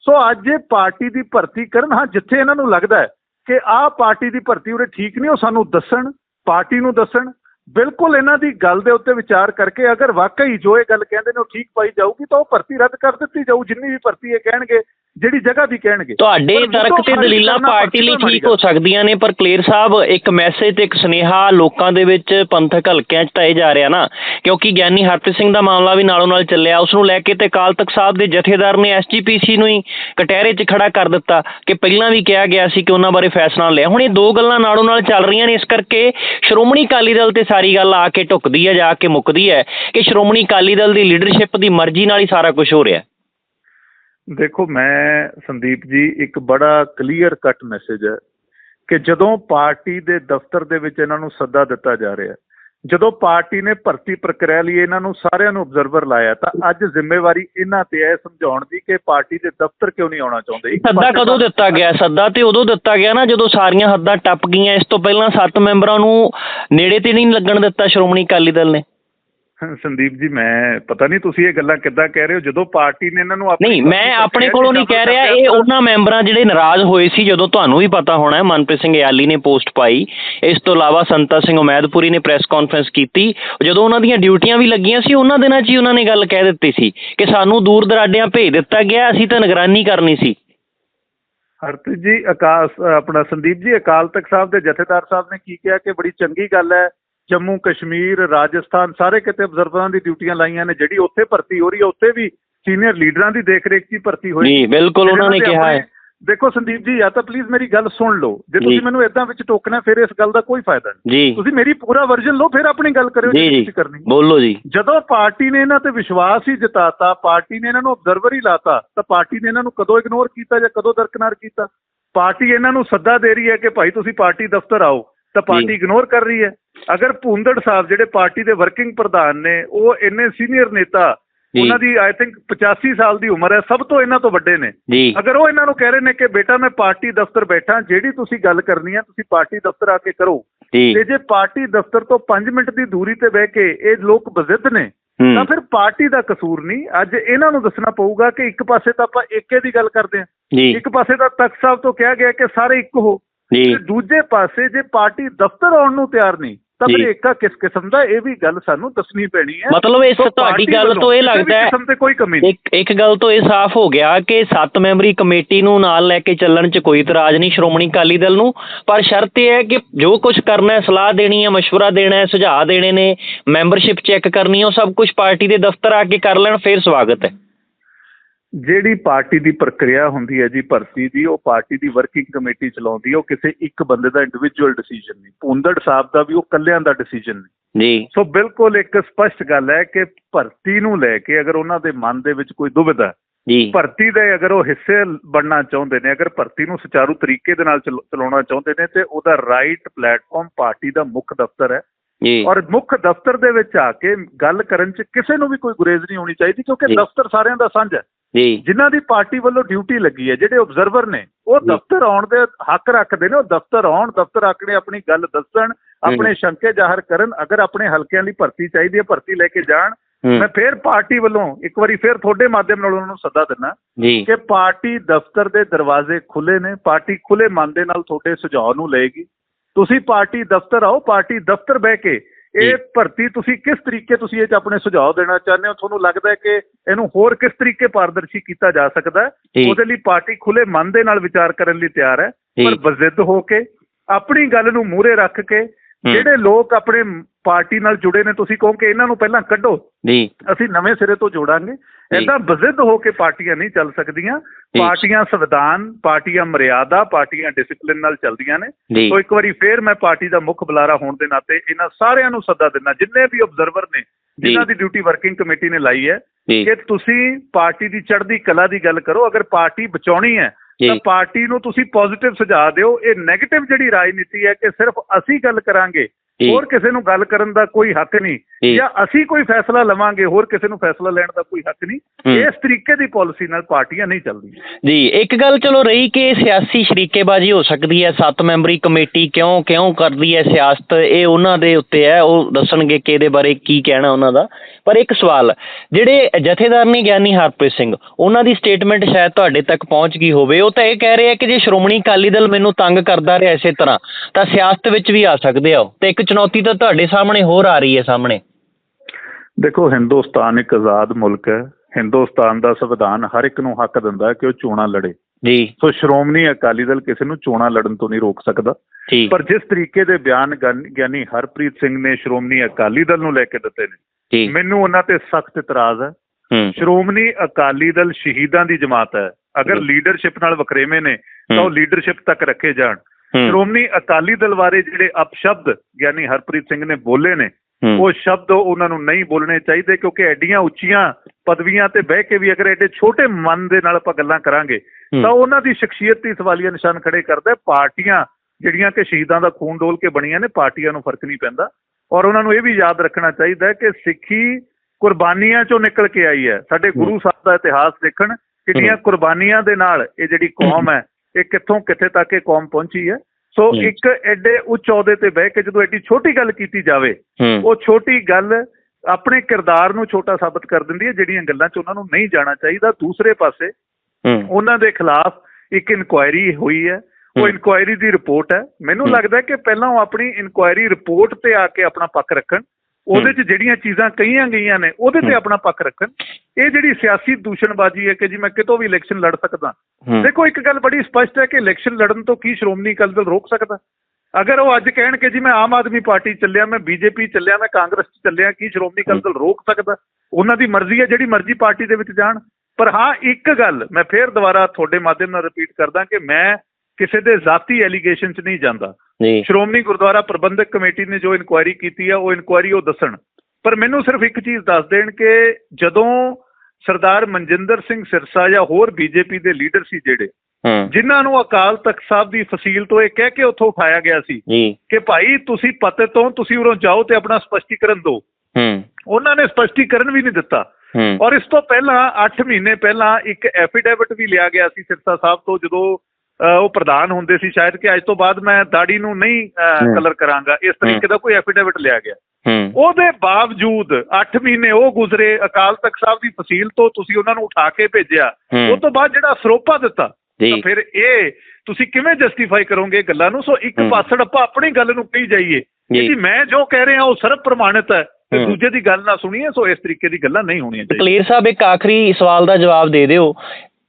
ਸੋ ਅੱਜ ਇਹ ਪਾਰਟੀ ਦੀ ਭਰਤੀ ਕਰਨ, ਹਾਂ, ਜਿੱਥੇ ਇਹਨਾਂ ਨੂੰ ਲੱਗਦਾ ਹੈ ਕਿ ਆਹ ਪਾਰਟੀ ਦੀ ਭਰਤੀ ਉਰੇ ਠੀਕ ਨਹੀਂ, ਉਹ ਸਾਨੂੰ ਦੱਸਣ, ਪਾਰਟੀ ਨੂੰ ਦੱਸਣ ਬਿਲਕੁਲ ਇਹਨਾਂ ਦੀ ਗੱਲ ਦੇ ਉੱਤੇ ਵਿਚਾਰ ਕਰਕੇ ਅਗਰ ਵਾਕਈ ਜੋ ਇਹ ਗੱਲ ਕਹਿੰਦੇ ਨੇ ਉਹ ਠੀਕ ਪਾਈ ਜਾਊਗੀ ਤਾਂ ਉਹ ਭਰਤੀ ਰੱਦ ਕਰ ਦਿੱਤੀ ਜਾਊ ਜਿੰਨੀ ਵੀ ਭਰਤੀ ਇਹ ਕਹਿਣਗੇ ਜਿਹੜੀ ਜਗ੍ਹਾ ਦੀ ਕਹਿਣਗੇ। ਤੁਹਾਡੇ ਤਰਕ ਤੇ ਦਲੀਲਾਂ ਪਾਰਟੀ ਲਈ ਠੀਕ ਹੋ ਸਕਦੀਆਂ ਨੇ ਪਰ ਕਲੇਰ ਸਾਹਿਬ ਇੱਕ ਮੈਸੇਜ ਤੇ ਇੱਕ ਸੁਨੇਹਾ ਲੋਕਾਂ ਦੇ ਵਿੱਚ ਪੰਥਕ ਹਲਕਿਆਂ 'ਚ ਤਾਂ ਇਹ ਜਾ ਰਿਹਾ ਨਾ ਕਿਉਂਕਿ ਗਿਆਨੀ ਹਰਪ੍ਰੀਤ ਸਿੰਘ ਦਾ ਮਾਮਲਾ ਵੀ ਨਾਲੋਂ ਨਾਲ ਚੱਲਿਆ। ਉਸ ਨੂੰ ਲੈ ਕੇ ਤੇ ਅਕਾਲ ਤਖਤ ਸਾਹਿਬ ਦੇ ਜਥੇਦਾਰ ਨੇ ਐਸਜੀਪੀਸੀ ਨੂੰ ਹੀ ਕਟਹਿਰੇ 'ਚ ਖੜਾ ਕਰ ਦਿੱਤਾ ਕਿ ਪਹਿਲਾਂ ਵੀ ਕਿਹਾ ਗਿਆ ਸੀ ਕਿ ਉਹਨਾਂ ਬਾਰੇ ਫੈਸਲਾ ਲਿਆ। ਹੁਣ ਇਹ ਦੋ ਗੱਲਾਂ ਨਾਲੋਂ ਨਾਲ ਚੱਲ ਰਹੀਆਂ ਨੇ ਇਸ ਕਰਕੇ ਸ਼੍ਰੋਮਣੀ ਅਕਾਲੀ ਦਲ ਤੇ ਸਾਰੀ ਗੱਲ ਆ ਕੇ ਢੁੱਕਦੀ ਹੈ ਜਾ ਕੇ ਮੁੱਕਦੀ ਹੈ ਕਿ ਸ਼੍ਰੋਮਣੀ ਅਕਾਲੀ ਦਲ ਦੀ ਲੀਡਰਸ਼ਿਪ ਦੀ ਮਰਜ਼ੀ ਨਾਲ ਹੀ ਸਾਰਾ ਕੁਝ ਹੋ ਰਿਹਾ। ਦੇਖੋ, ਮੈਂ ਸੰਦੀਪ ਜੀ, ਇੱਕ ਬੜਾ ਕਲੀਅਰ ਕੱਟ ਮੈਸੇਜ ਹੈ ਕਿ ਜਦੋਂ ਪਾਰਟੀ ਦੇ ਦਫ਼ਤਰ ਦੇ ਵਿੱਚ ਇਹਨਾਂ ਨੂੰ ਸੱਦਾ ਦਿੱਤਾ ਜਾ ਰਿਹਾ ਜਦੋਂ ਪਾਰਟੀ ਨੇ ਭਰਤੀ ਪ੍ਰਕਿਰਿਆ ਲਈ ਇਹਨਾਂ ਨੂੰ ਸਾਰਿਆਂ ਨੂੰ ਆਬਜ਼ਰਵਰ ਲਾਇਆ ਤਾਂ ਅੱਜ ਜ਼ਿੰਮੇਵਾਰੀ ਇਹਨਾਂ ਤੇ ਹੈ ਸਮਝਾਉਣ ਦੀ ਕਿ ਪਾਰਟੀ ਦੇ ਦਫ਼ਤਰ ਕਿਉਂ ਨਹੀਂ ਆਉਣਾ ਚਾਹੁੰਦੇ। ਸੱਦਾ ਕਦੋਂ ਦਿੱਤਾ ਗਿਆ? ਸੱਦਾ ਤੇ ਉਦੋਂ ਦਿੱਤਾ ਗਿਆ ਨਾ ਜਦੋਂ ਸਾਰੀਆਂ ਹੱਦਾਂ ਟੱਪ ਗਈਆਂ। ਇਸ ਤੋਂ ਪਹਿਲਾਂ ਸੱਤ ਮੈਂਬਰਾਂ ਨੂੰ ਨੇੜੇ ਤੇ ਨਹੀਂ ਲੱਗਣ ਦਿੱਤਾ ਸ਼੍ਰੋਮਣੀ ਅਕਾਲੀ ਦਲ ਨੇ। *laughs* ਸੰਦੀਪ ਜੀ ਮੈਂ ਪਤਾ ਨਹੀਂ ਤੁਸੀਂ ਇਹ ਗੱਲਾਂ ਕਿੱਦਾਂ ਕਹਿ ਰਹੇ ਹੋ? ਜਦੋਂ ਪਾਰਟੀ ਨੇ ਇਹਨਾਂ ਨੂੰ ਆਪਣੀ ਨਹੀਂ ਮੈਂ ਆਪਣੇ ਕੋਲੋਂ ਨਹੀਂ ਕਹਿ ਰਿਹਾ। ਇਹ ਉਹਨਾਂ ਮੈਂਬਰਾਂ ਜਿਹੜੇ ਨਾਰਾਜ਼ ਹੋਏ ਸੀ ਜਦੋਂ ਤੁਹਾਨੂੰ ਵੀ ਪਤਾ ਹੋਣਾ ਹੈ ਮਨਪ੍ਰੀਤ ਸਿੰਘ ਯਾਲੀ ਨੇ ਪੋਸਟ ਪਾਈ। ਇਸ ਤੋਂ ਇਲਾਵਾ ਸੰਤਾ ਸਿੰਘ ਉਮੈਦਪੁਰੀ ਨੇ ਪ੍ਰੈਸ ਕਾਨਫਰੰਸ ਕੀਤੀ। ਜਦੋਂ ਉਹਨਾਂ ਦੀਆਂ ਡਿਊਟੀਆਂ ਵੀ ਲੱਗੀਆਂ ਸੀ ਉਹਨਾਂ ਦਿਨਾਂ 'ਚ ਹੀ ਉਹਨਾਂ ਨੇ ਗੱਲ ਕਹਿ ਦਿੱਤੀ ਸੀ ਕਿ ਸਾਨੂੰ ਦੂਰ ਦਰਾਡਿਆਂ ਭੇਜ ਦਿੱਤਾ ਗਿਆ ਅਸੀਂ ਤਾਂ ਨਿਗਰਾਨੀ ਕਰਨੀ ਸੀ। ਹਰਪ੍ਰੀਤ ਜੀ ਅਕਾਸ ਆਪਣਾ ਸੰਦੀਪ ਜੀ ਅਕਾਲ ਤਖਤ ਸਾਹਿਬ ਦੇ ਜਥੇਦਾਰ ਸਾਹਿਬ ਨੇ ਕੀ ਕਿਹਾ ਕਿ ਬੜੀ ਚੰਗੀ ਗੱਲ ਹੈ ਜੰਮੂ ਕਸ਼ਮੀਰ ਰਾਜਸਥਾਨ ਸਾਰੇ ਕਿਤੇ ਅਬਜ਼ਰਵਰਾਂ ਦੀ ਡਿਊਟੀਆਂ ਲਾਈਆਂ ਨੇ ਜਿਹੜੀ ਉੱਥੇ ਭਰਤੀ ਹੋ ਰਹੀ ਹੈ ਉੱਥੇ ਵੀ ਸੀਨੀਅਰ ਲੀਡਰਾਂ ਦੀ ਦੇਖਰੇਖ 'ਚ ਹੀ ਭਰਤੀ ਹੋਈ ਜੀ ਬਿਲਕੁਲ ਉਹਨਾਂ ਨੇ ਕਿਹਾ ਹੈ। ਦੇਖੋ ਸੰਦੀਪ ਜੀ ਜਾਂ ਤਾਂ ਪਲੀਜ਼ ਮੇਰੀ ਗੱਲ ਸੁਣ ਲਓ। ਜੇ। ਤੁਸੀਂ ਮੈਨੂੰ ਇਦਾਂ ਵਿੱਚ ਟੋਕਣਾ ਫਿਰ ਇਸ ਗੱਲ ਦਾ ਕੋਈ ਫਾਇਦਾ ਨਹੀਂ। ਤੁਸੀਂ ਮੇਰੀ ਪੂਰਾ ਵਰਜ਼ਨ ਲਓ ਫਿਰ ਆਪਣੀ ਗੱਲ ਕਰਿਓ ਜੀ ਤੁਸੀਂ ਕਰਨੀ ਬੋਲੋ ਜੀ। ਜਦੋਂ ਪਾਰਟੀ ਨੇ ਇਹਨਾਂ ਤੇ ਵਿਸ਼ਵਾਸ ਹੀ ਜਤਾਤਾ ਪਾਰਟੀ ਨੇ ਇਹਨਾਂ ਨੂੰ ਅਬਜ਼ਰਵਰ ਹੀ ਲਾਤਾ ਤਾਂ ਪਾਰਟੀ ਨੇ ਇਹਨਾਂ ਨੂੰ ਕਦੋਂ ਇਗਨੋਰ ਕੀਤਾ ਜਾਂ ਕਦੋਂ ਦਰਕਨਾਰ ਕੀਤਾ? ਪਾਰਟੀ ਇਹਨਾਂ ਨੂੰ ਸੱਦਾ ਦੇ ਰਹੀ ਹੈ ਕਿ ਭਾਈ ਤੁਸੀਂ ਪਾਰਟੀ ਦਫ਼ਤਰ ਆਓ ਤਾਂ ਪਾਰਟੀ। ਇਗਨੋਰ ਕਰ ਰਹੀ ਹੈ। ਅਗਰ ਭੁੰਦੜ ਸਾਹਿਬ ਜਿਹੜੇ ਪਾਰਟੀ ਦੇ ਵਰਕਿੰਗ ਪ੍ਰਧਾਨ ਨੇ ਉਹ ਇੰਨੇ ਸੀਨੀਅਰ ਨੇਤਾ। ਉਹਨਾਂ ਦੀ ਆਈ ਥਿੰਕ 85 ਸਾਲ ਦੀ ਉਮਰ ਹੈ ਸਭ ਤੋਂ ਇਹਨਾਂ ਤੋਂ ਵੱਡੇ ਨੇ। ਅਗਰ ਉਹ ਇਹਨਾਂ ਨੂੰ ਕਹਿ ਰਹੇ ਨੇ ਕਿ ਬੇਟਾ ਮੈਂ ਪਾਰਟੀ ਦਫ਼ਤਰ ਬੈਠਾ ਜਿਹੜੀ ਤੁਸੀਂ ਗੱਲ ਕਰਨੀ ਹੈ ਤੁਸੀਂ ਪਾਰਟੀ ਦਫ਼ਤਰ ਆ ਕੇ ਕਰੋ। ਤੇ ਜੇ ਪਾਰਟੀ ਦਫ਼ਤਰ ਤੋਂ 5 ਮਿੰਟ ਦੀ ਦੂਰੀ ਤੇ ਬਹਿ ਕੇ ਇਹ ਲੋਕ ਬਜ਼ਿੱਦ ਨੇ ਤਾਂ ਫਿਰ ਪਾਰਟੀ ਦਾ ਕਸੂਰ ਨਹੀਂ। ਅੱਜ ਇਹਨਾਂ ਨੂੰ ਦੱਸਣਾ ਪਊਗਾ ਕਿ ਇੱਕ ਪਾਸੇ ਤਾਂ ਆਪਾਂ ਏਕੇ ਦੀ ਗੱਲ ਕਰਦੇ ਹਾਂ ਇੱਕ ਪਾਸੇ ਤਾਂ ਤਖਤ ਸਾਹਿਬ ਤੋਂ ਕਿਹਾ ਗਿਆ ਕਿ ਸਾਰੇ ਇੱਕ ਹੋ। ਤੇ ਦੂਜੇ ਪਾਸੇ ਜੇ ਪਾਰਟੀ ਦਫ਼ਤਰ ਆਉਣ ਨੂੰ ਤਿਆਰ ਨਹੀਂ ਤਾਂ ਫਿਰ ਜੀ। ਏਕਾ ਕਿਸ ਕਿਸਮ ਦਾ ਇਹ ਵੀ ਗੱਲ ਸਾਨੂੰ ਦੱਸਣੀ ਪੈਣੀ ਹੈ ਮਤਲਬ ਇਸ ਸੋ ਤੁਹਾਡੀ ਪਾਰਟੀ ਗੱਲ ਵੱਲੋਂ ਤੋਂ ਇਹ ਕਿਸੇ ਵੀ ਲੱਗਦਾ ਹੈ ਕਿਸਮ ਤੇ ਕੋਈ ਕਮੀ ਨਹੀਂ ਇੱਕ ਇੱਕ ਗੱਲ ਤੋਂ ਇਹ ਸਾਫ਼ ਹੋ ਗਿਆ ਕਿ ਸੱਤ ਮੈਂਬਰੀ ਕਮੇਟੀ ਨੂੰ ਨਾਲ ਲੈ ਕੇ ਚੱਲਣ 'ਚ ਕੋਈ ਇਤਰਾਜ਼ ਨਹੀਂ ਸ਼੍ਰੋਮਣੀ ਅਕਾਲੀ ਦਲ ਨੂੰ ਪਰ ਸ਼ਰਤ ਇਹ ਹੈ ਕਿ ਜੋ ਕੁਝ ਕਰਨਾ ਹੈ ਸਲਾਹ ਦੇਣੀ ਹੈ مشورہ ਦੇਣਾ ਹੈ ਸੁਝਾਅ ਦੇਣੇ ਨੇ ਮੈਂਬਰਸ਼ਿਪ ਚੈੱਕ ਕਰਨੀ ਹੈ ਉਹ ਸਭ ਕੁਝ ਪਾਰਟੀ ਦੇ ਦਫ਼ਤਰ ਆ ਕੇ ਕਰ ਲੈਣ ਫਿਰ ਸਵਾਗਤ ਹੈ ਜਿਹੜੀ ਪਾਰਟੀ ਦੀ ਪ੍ਰਕਿਰਿਆ ਹੁੰਦੀ ਹੈ ਜੀ ਭਰਤੀ ਦੀ ਉਹ ਪਾਰਟੀ ਦੀ ਵਰਕਿੰਗ ਕਮੇਟੀ ਚਲਾਉਂਦੀ ਹੈ ਉਹ ਕਿਸੇ ਇੱਕ ਬੰਦੇ ਦਾ ਇੰਡੀਵਿਜੂਅਲ ਡਿਸੀਜਨ ਨਹੀਂ। ਪੁੰਦੜ ਸਾਹਿਬ ਦਾ ਵੀ ਉਹ ਕੱਲਿਆਂ ਦਾ ਡਿਸੀਜਨ ਨਹੀਂ। ਜੀ। ਸੋ ਬਿਲਕੁਲ ਇੱਕ ਸਪਸ਼ਟ ਗੱਲ ਹੈ ਕਿ ਭਰਤੀ ਨੂੰ ਲੈ ਕੇ ਅਗਰ ਉਹਨਾਂ ਦੇ ਮਨ ਦੇ ਵਿੱਚ ਕੋਈ ਦੁਵਿਧਾ ਹੈ, ਜੀ। ਭਰਤੀ ਦੇ ਅਗਰ ਉਹ ਹਿੱਸੇ ਬਣਨਾ ਚਾਹੁੰਦੇ ਨੇ ਅਗਰ ਭਰਤੀ ਨੂੰ ਸੁਚਾਰੂ ਤਰੀਕੇ ਦੇ ਨਾਲ ਚਲ- ਚਲਾਉਣਾ ਚਾਹੁੰਦੇ ਨੇ ਤੇ ਉਹਦਾ ਰਾਈਟ ਪਲੇਟਫਾਰਮ ਪਾਰਟੀ ਦਾ ਮੁੱਖ ਦਫ਼ਤਰ ਹੈ। ਜੀ। ਔਰ ਮੁੱਖ ਦਫ਼ਤਰ ਦੇ ਵਿੱਚ ਆ ਕੇ ਗੱਲ ਕਰਨ 'ਚ ਕਿਸੇ ਨੂੰ ਵੀ ਕੋਈ ਗੁਰੇਜ਼ ਨਹੀਂ ਹੋਣੀ ਚਾਹੀਦੀ ਕਿਉਂਕਿ। ਦਫ਼ਤਰ ਸਾਰਿਆਂ ਦਾ ਸਾਂਝਾ ਹੈ। ਜੀ। ਜਿਨ੍ਹਾਂ ਦੀ ਪਾਰਟੀ ਵੱਲੋਂ ਡਿਊਟੀ ਲੱਗੀ ਹੈ ਜਿਹੜੇ ਆਬਜ਼ਰਵਰ ਨੇ ਉਹ। ਦਫ਼ਤਰ ਆਉਣ ਦੇ ਹੱਕ ਰੱਖਦੇ ਨੇ ਉਹ ਦਫ਼ਤਰ ਆਉਣ ਦਫ਼ਤਰ ਆ ਕੇ ਆਪਣੀ ਗੱਲ ਦੱਸਣ ਆਪਣੇ ਸ਼ੰਕੇ ਜ਼ਾਹਰ ਕਰਨ ਅਗਰ ਆਪਣੇ ਹਲਕਿਆਂ ਲਈ ਭਰਤੀ ਚਾਹੀਦੀ ਹੈ ਭਰਤੀ ਲੈ ਕੇ ਜਾਣ ਮੈਂ ਫੇਰ ਪਾਰਟੀ ਵੱਲੋਂ ਇੱਕ ਵਾਰੀ ਫੇਰ ਤੁਹਾਡੇ ਮਾਧਿਅਮ ਨਾਲ ਉਹਨਾਂ ਨੂੰ ਸੱਦਾ ਜੀ। ਕਿ ਪਾਰਟੀ ਦਫ਼ਤਰ ਦੇ ਦਰਵਾਜ਼ੇ ਖੁੱਲੇ ਨੇ ਪਾਰਟੀ ਖੁੱਲੇ ਮਨ ਦੇ ਨਾਲ ਤੁਹਾਡੇ ਸੁਝਾਅ ਨੂੰ ਲਏਗੀ। ਤੁਸੀਂ ਪਾਰਟੀ ਦਫ਼ਤਰ ਆਓ ਪਾਰਟੀ ਦਫ਼ਤਰ ਬਹਿ ਕੇ ਇਹ। ਭਰਤੀ ਤੁਸੀਂ ਕਿਸ ਤਰੀਕੇ ਤੁਸੀਂ ਇਹ 'ਚ ਆਪਣੇ ਸੁਝਾਅ ਦੇਣਾ ਚਾਹੁੰਦੇ ਹੋ ਤੁਹਾਨੂੰ ਲੱਗਦਾ ਹੈ ਕਿ ਇਹਨੂੰ ਹੋਰ ਕਿਸ ਤਰੀਕੇ ਪਾਰਦਰਸ਼ੀ ਕੀਤਾ ਜਾ ਸਕਦਾ ਹੈ। ਉਹਦੇ ਲਈ ਪਾਰਟੀ ਖੁੱਲੇ ਮਨ ਦੇ ਨਾਲ ਵਿਚਾਰ ਕਰਨ ਲਈ ਤਿਆਰ ਹੈ। ਪਰ ਬਜ਼ਿੱਦ ਹੋ ਕੇ ਆਪਣੀ ਗੱਲ ਨੂੰ ਮੂਹਰੇ ਰੱਖ ਕੇ। ਜਿਹੜੇ ਲੋਕ ਆਪਣੇ ਪਾਰਟੀ ਨਾਲ ਜੁੜੇ ਨੇ ਤੁਸੀਂ ਕਹੋ ਕਿ ਇਹਨਾਂ ਨੂੰ ਪਹਿਲਾਂ ਕੱਢੋ। ਜੀ। ਅਸੀਂ ਨਵੇਂ ਸਿਰੇ ਤੋਂ ਜੋੜਾਂਗੇ। ਐਦਾਂ ਬਜ਼ਿੱਦ ਹੋ ਕੇ ਪਾਰਟੀਆਂ ਨਹੀਂ ਚੱਲ ਸਕਦੀਆਂ। ਪਾਰਟੀਆਂ ਸੰਵਿਧਾਨ ਪਾਰਟੀਆਂ ਮਰਿਆਦਾ ਪਾਰਟੀਆਂ ਡਿਸਪਲਿਨ ਨਾਲ ਚੱਲਦੀਆਂ ਨੇ। ਸੋ ਇੱਕ ਵਾਰੀ ਫੇਰ ਮੈਂ ਪਾਰਟੀ ਦਾ ਮੁੱਖ ਬੁਲਾਰਾ ਹੋਣ ਦੇ ਨਾਤੇ ਇਹਨਾਂ ਸਾਰਿਆਂ ਨੂੰ ਸੱਦਾ ਦਿੰਦਾ। ਜਿੰਨੇ ਵੀ ਆਬਜ਼ਰਵਰ ਨੇ ਜਿਨ੍ਹਾਂ ਦੀ ਡਿਊਟੀ ਵਰਕਿੰਗ ਕਮੇਟੀ ਨੇ ਲਾਈ ਹੈ ਕਿ ਤੁਸੀਂ ਪਾਰਟੀ ਦੀ ਚੜ੍ਹਦੀ ਕਲਾ ਦੀ ਗੱਲ ਕਰੋ। ਅਗਰ ਪਾਰਟੀ ਬਚਾਉਣੀ ਹੈ। ਤਾਂ ਪਾਰਟੀ ਨੂੰ ਤੁਸੀਂ ਪੋਜ਼ਿਟਿਵ ਸੁਝਾਅ ਦਿਓ। ਇਹ 네ਗੇਟਿਵ ਜਿਹੜੀ ਰਾਜਨੀਤੀ ਹੈ ਕਿ ਸਿਰਫ ਅਸੀਂ ਗੱਲ ਕਰਾਂਗੇ ਹੋਰ ਕਿਸੇ ਨੂੰ ਗੱਲ ਕਰਨ ਦਾ ਕੋਈ ਹੱਕ ਨਹੀਂ। ਜੀ। ਅਸੀਂ ਕੋਈ ਫੈਸਲਾ ਲਵਾਂਗੇ ਹੋਰ ਕਿਸੇ ਨੂੰ ਫੈਸਲਾ ਲੈਣ ਦਾ ਕੋਈ ਹੱਕ ਨਹੀਂ। ਇਸ ਤਰੀਕੇ ਦੀ ਪਾਲਿਸੀ ਨਾਲ ਪਾਰਟੀਆਂ ਨਹੀਂ ਚੱਲਦੀਆਂ। ਜੀ ਇੱਕ ਗੱਲ ਚਲੋ ਰਹੀ ਕਿ ਸਿਆਸੀ ਸ਼ਰੀਕੇਬਾਜ਼ੀ ਹੋ ਸਕਦੀ ਹੈ। ਸੱਤ ਮੈਂਬਰੀ ਕਮੇਟੀ ਕਿਉਂ ਕਿਉਂ ਕਰਦੀ ਹੈ ਸਿਆਸਤ? ਇਹ ਉਹਨਾਂ ਦੇ ਉੱਤੇ ਹੈ। ਉਹ ਦੱਸਣਗੇ ਕਿ ਇਹਦੇ ਬਾਰੇ ਕੀ ਕਹਿਣਾ ਉਹਨਾਂ ਦਾ। ਪਰ ਇੱਕ ਸਵਾਲ ਜਿਹੜੇ ਜਥੇਦਾਰ ਨੇ ਗਿਆਨੀ ਹਰਪ੍ਰੀਤ ਸਿੰਘ ਉਹਨਾਂ ਦੀ ਸਟੇਟਮੈਂਟ ਸ਼ਾਇਦ ਤੁਹਾਡੇ ਤੱਕ ਪਹੁੰਚ ਗਈ ਹੋਵੇ। ਉਹ ਤਾਂ ਇਹ ਕਹਿ ਰਹੇ ਆ ਕਿ ਜੇ ਸ਼੍ਰੋਮਣੀ ਅਕਾਲੀ ਦਲ ਮੈਨੂੰ ਤੰਗ ਕਰਦਾ ਰਿਹਾ ਇਸੇ ਤਰ੍ਹਾਂ ਤਾਂ ਸਿਆਸਤ ਵਿੱਚ ਵੀ ਆ ਸਕਦੇ ਆ ਤੇ ਇੱਕ ਚੁਣੌਤੀ ਤਾਂ ਤੁਹਾਡੇ ਸਾਹਮਣੇ ਹੋਰ ਆ ਰਹੀ ਹੈ ਸਾਹਮਣੇ। ਦੇਖੋ ਹਿੰਦੁਸਤਾਨ ਇੱਕ ਆਜ਼ਾਦ ਮੁਲਕ ਹੈ। ਹਿੰਦੁਸਤਾਨ ਦਾ ਸੰਵਿਧਾਨ ਹਰ ਇੱਕ ਨੂੰ ਹੱਕ ਦਿੰਦਾ ਹੈ ਕਿ ਉਹ ਚੋਣਾਂ ਲੜੇ। ਜੀ। ਸੋ ਸ਼੍ਰੋਮਣੀ ਅਕਾਲੀ ਦਲ ਕਿਸੇ ਨੂੰ ਚੋਣਾਂ ਲੜਨ ਤੋਂ ਨਹੀਂ ਰੋਕ ਸਕਦਾ। ਪਰ ਜਿਸ ਤਰੀਕੇ ਦੇ ਬਿਆਨ ਗਿਆਨ- ਹਰਪ੍ਰੀਤ ਸਿੰਘ ਨੇ ਸ਼੍ਰੋਮਣੀ ਅਕਾਲੀ ਦਲ ਨੂੰ ਲੈ ਕੇ ਦਿੱਤੇ ਨੇ ਮੈਨੂੰ ਉਹਨਾਂ ਤੇ ਸਖਤ ਇਤਰਾਜ਼ ਹੈ। ਸ਼੍ਰੋਮਣੀ ਅਕਾਲੀ ਦਲ ਸ਼ਹੀਦਾਂ ਦੀ ਜਮਾਤ ਹੈ। ਅਗਰ। ਲੀਡਰਸ਼ਿਪ ਨਾਲ ਵਖਰੇਵੇਂ ਨੇ ਤਾਂ ਉਹ ਲੀਡਰਸ਼ਿਪ ਤੱਕ ਰੱਖੇ ਜਾਣ। ਸ਼੍ਰੋਮਣੀ ਅਕਾਲੀ ਦਲ ਬਾਰੇ ਜਿਹੜੇ ਅਪਸ਼ਬਦ ਗਿਆਨੀ ਹਰਪ੍ਰੀਤ ਸਿੰਘ ਨੇ ਬੋਲੇ ਨੇ ਉਹ ਸ਼ਬਦ ਉਹਨਾਂ ਨੂੰ ਨਹੀਂ ਬੋਲਣੇ ਚਾਹੀਦੇ ਕਿਉਂਕਿ ਐਡੀਆਂ ਉੱਚੀਆਂ ਪਦਵੀਆਂ ਤੇ ਬਹਿ ਕੇ ਵੀ ਅਗਰ ਐਡੇ ਛੋਟੇ ਮਨ ਦੇ ਨਾਲ ਆਪਾਂ ਗੱਲਾਂ ਕਰਾਂਗੇ। ਤਾਂ ਉਹਨਾਂ ਦੀ ਸ਼ਖਸੀਅਤ ਤੇ ਸਵਾਲੀਆ ਨਿਸ਼ਾਨ ਖੜੇ ਕਰਦਾ। ਪਾਰਟੀਆਂ ਜਿਹੜੀਆਂ ਕਿ ਸ਼ਹੀਦਾਂ ਦਾ ਖੂਨ ਡੋਲ ਕੇ ਬਣੀਆਂ ਨੇ ਪਾਰਟੀਆਂ ਨੂੰ ਫ਼ਰਕ ਨਹੀਂ ਪੈਂਦਾ ਔਰ ਉਹਨਾਂ ਨੂੰ ਇਹ ਵੀ ਯਾਦ ਰੱਖਣਾ ਚਾਹੀਦਾ ਕਿ ਸਿੱਖੀ ਕੁਰਬਾਨੀਆਂ ਚੋਂ ਨਿਕਲ ਕੇ ਆਈ ਹੈ ਸਾਡੇ ਗੁਰੂ ਸਾਹਿਬ ਦਾ ਇਤਿਹਾਸ ਦੇਖਣ ਕਿੰਨੀਆਂ। ਕੁਰਬਾਨੀਆਂ ਦੇ ਨਾਲ ਇਹ ਜਿਹੜੀ ਕੌਮ ਹੈ ਇਹ ਕਿੱਥੋਂ ਕਿੱਥੇ ਤੱਕ ਇਹ ਕੌਮ ਪਹੁੰਚੀ ਹੈ। ਸੋ। ਇੱਕ ਐਡੇ ਉੱਚ ਅਹੁਦੇ ਤੇ ਬਹਿ ਕੇ ਜਦੋਂ ਐਡੀ ਛੋਟੀ ਗੱਲ ਕੀਤੀ ਜਾਵੇ ਉਹ ਛੋਟੀ ਗੱਲ ਆਪਣੇ ਕਿਰਦਾਰ ਨੂੰ ਛੋਟਾ ਸਾਬਤ ਕਰ ਦਿੰਦੀ ਹੈ ਜਿਹੜੀਆਂ ਗੱਲਾਂ 'ਚ ਉਹਨਾਂ ਨੂੰ ਨਹੀਂ ਜਾਣਾ ਚਾਹੀਦਾ। ਦੂਸਰੇ ਪਾਸੇ ਉਹਨਾਂ ਦੇ ਖਿਲਾਫ ਇੱਕ ਇਨਕੁਆਇਰੀ ਹੋਈ ਹੈ। ਉਹ। ਇਨਕੁਆਇਰੀ ਦੀ ਰਿਪੋਰਟ ਹੈ। ਮੈਨੂੰ। ਲੱਗਦਾ ਹੈ ਕਿ ਪਹਿਲਾਂ ਉਹ ਆਪਣੀ ਇਨਕੁਆਇਰੀ ਰਿਪੋਰਟ ਤੇ ਆ ਕੇ ਆਪਣਾ ਪੱਖ ਰੱਖਣ। ਉਹਦੇ 'ਚ ਜਿਹੜੀਆਂ ਚੀਜ਼ਾਂ ਕਹੀਆਂ ਗਈਆਂ ਨੇ ਉਹਦੇ ਤੇ। ਆਪਣਾ ਪੱਖ ਰੱਖਣ। ਇਹ ਜਿਹੜੀ ਸਿਆਸੀ ਦੂਸ਼ਣਬਾਜ਼ੀ ਹੈ ਕਿ ਜੀ ਮੈਂ ਕਿਤੋਂ ਵੀ ਇਲੈਕਸ਼ਨ ਲੜ ਸਕਦਾ। ਦੇਖੋ ਇੱਕ ਗੱਲ ਬੜੀ ਸਪਸ਼ਟ ਹੈ ਕਿ ਇਲੈਕਸ਼ਨ ਲੜਨ ਤੋਂ ਕੀ ਸ਼੍ਰੋਮਣੀ ਅਕਾਲੀ ਦਲ ਰੋਕ ਸਕਦਾ? ਅਗਰ ਉਹ ਅੱਜ ਕਹਿਣ ਕਿ ਜੀ ਮੈਂ ਆਮ ਆਦਮੀ ਪਾਰਟੀ ਚੱਲਿਆ ਮੈਂ ਬੀਜੇਪੀ ਚੱਲਿਆ ਮੈਂ ਕਾਂਗਰਸ 'ਚ ਚੱਲਿਆ ਕੀ ਸ਼੍ਰੋਮਣੀ ਅਕਾਲੀ ਦਲ ਰੋਕ ਸਕਦਾ? ਉਹਨਾਂ ਦੀ ਮਰਜ਼ੀ ਹੈ ਜਿਹੜੀ ਮਰਜ਼ੀ ਪਾਰਟੀ ਦੇ ਵਿੱਚ ਜਾਣ। ਪਰ ਹਾਂ ਇੱਕ ਗੱਲ ਮੈਂ ਫੇਰ ਦੁਬਾਰਾ ਤੁਹਾਡੇ ਮਾਧਿਅਮ ਨਾਲ ਰਿਪੀਟ ਕਰਦਾ ਕਿ ਮੈਂ ਕਿਸੇ ਦੇ ਜ਼ਾਤੀ ਐਲੀਗੇਸ਼ਨ 'ਚ ਨਹੀਂ ਜਾਂਦਾ। ਜੀ। ਸ਼੍ਰੋਮਣੀ ਗੁਰਦੁਆਰਾ ਪ੍ਰਬੰਧਕ ਕਮੇਟੀ ਨੇ ਜੋ ਇਨਕੁਆਇਰੀ ਕੀਤੀ ਹੈ ਉਹ ਇਨਕੁਆਇਰੀ ਉਹ ਦੱਸਣ। ਪਰ ਮੈਨੂੰ ਸਿਰਫ ਇੱਕ ਚੀਜ਼ ਦੱਸ ਦੇਣ ਕਿ ਜਦੋਂ ਸਰਦਾਰ ਮਨਜਿੰਦਰ ਸਿੰਘ ਸਿਰਸਾ ਜਾਂ ਹੋਰ ਬੀਜੇਪੀ ਦੇ ਲੀਡਰ ਸੀ ਜਿਹੜੇ ਜਿਨ੍ਹਾਂ ਨੂੰ ਅਕਾਲ ਤਖਤ ਸਾਹਿਬ ਦੀ ਫਸੀਲ ਤੋਂ ਇਹ ਕਹਿ ਕੇ ਉੱਥੋਂ ਉਠਾਇਆ ਗਿਆ ਸੀ ਕਿ ਭਾਈ ਤੁਸੀਂ ਪਤੇ ਤੋਂ ਤੁਸੀਂ ਉਰੋਂ ਜਾਓ ਤੇ ਆਪਣਾ ਸਪਸ਼ਟੀਕਰਨ ਦਿਓ। ਉਹਨਾਂ ਨੇ ਸਪਸ਼ਟੀਕਰਨ ਵੀ ਨਹੀਂ ਦਿੱਤਾ। ਔਰ ਇਸ ਤੋਂ ਪਹਿਲਾਂ 8 ਮਹੀਨੇ ਪਹਿਲਾਂ ਇੱਕ ਐਫੀਡੇਵਿਟ ਵੀ ਲਿਆ ਗਿਆ ਸੀ ਸਿਰਸਾ ਸਾਹਿਬ ਤੋਂ ਜਦੋਂ ਉਹ ਪ੍ਰਧਾਨ ਹੁੰਦੇ ਸੀ ਸ਼ਾਇਦ ਕਿ ਅੱਜ ਤੋਂ ਬਾਅਦ ਮੈਂ ਦਾੜੀ ਨੂੰ ਨਹੀਂ। ਕਲਰ ਕਰਾਂਗਾ ਇਸ ਤਰੀਕੇ ਦਾ ਕੋਈ ਐਫੀਡੇਵਿਟ ਲਿਆ ਗਿਆ ਉਹਦੇ ਬਾਵਜੂਦ 8 ਮਹੀਨੇ ਉਹ ਗੁਜ਼ਰੇ ਅਕਾਲ ਤਖਤ ਸਾਹਿਬ ਦੀ ਫਸੀਲ ਤੋਂ ਤੁਸੀਂ ਉਹਨਾਂ ਨੂੰ ਉਠਾ ਕੇ ਭੇਜਿਆ। ਉਹ ਤੋਂ ਬਾਅਦ ਜਿਹੜਾ ਸਰੋਪਾ ਦਿੱਤਾ। ਤਾਂ ਫਿਰ ਇਹ ਤੁਸੀਂ ਕਿਵੇਂ ਜਸਟੀਫਾਈ ਕਰੋਗੇ ਗੱਲਾਂ ਨੂੰ ਸੋ ਇੱਕ। ਪਾਸੜ ਆਪਾਂ ਆਪਣੀ ਗੱਲ ਨੂੰ ਕਹੀ ਜਾਈਏ ਕਿ ਮੈਂ ਜੋ ਕਹਿ ਰਿਹਾ ਉਹ ਸਰਬ ਪ੍ਰਮਾਣਿਤ ਹੈ ਤੇ। ਦੂਜੇ ਦੀ ਗੱਲ ਨਾ ਸੁਣੀਏ ਸੋ ਇਸ ਤਰੀਕੇ ਦੀ ਗੱਲਾਂ ਨਹੀਂ ਹੋਣੀਆਂ ਚਾਹੀਦੀਆਂ ਕਲੀਅਰ ਸਾਹਿਬ ਇੱਕ ਆਖਰੀ ਸਵਾਲ ਦਾ ਜਵਾਬ ਦੇ ਦਿਓ